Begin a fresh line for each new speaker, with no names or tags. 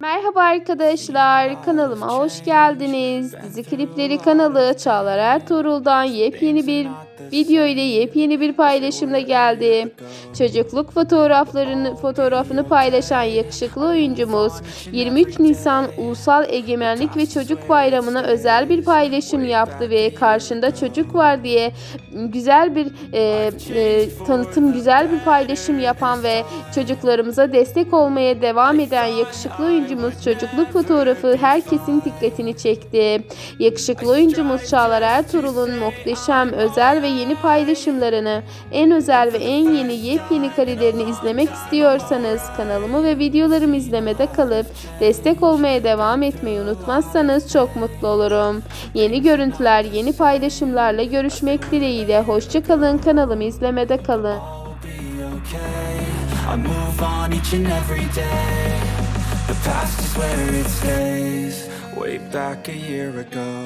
Merhaba arkadaşlar, kanalıma hoş geldiniz. Dizi Klipleri kanalı Çağlar Ertuğrul'dan yepyeni bir video ile yepyeni bir paylaşımla geldi. Çocukluk fotoğraflarını fotoğrafını paylaşan yakışıklı oyuncumuz 23 Nisan Ulusal Egemenlik ve Çocuk Bayramı'na özel bir paylaşım yaptı ve karşında çocuk var diye güzel bir e, e, tanıtım, güzel bir paylaşım yapan ve çocuklarımıza destek olmaya devam eden yakışıklı oyuncumuz çocukluk fotoğrafı herkesin dikkatini çekti. Yakışıklı oyuncumuz Çağlar Ertuğrul'un muhteşem, özel ve yeni paylaşımlarını, en özel ve en yeni yepyeni karelerini izlemek istiyorsanız kanalımı ve videolarımı izlemede kalıp destek olmaya devam etmeyi unutmazsanız çok mutlu olurum. Yeni görüntüler, yeni paylaşımlarla görüşmek dileğiyle. Hoşçakalın kanalımı izlemede kalın.
I move on each and every day. The past is where it stays. Way back a year ago.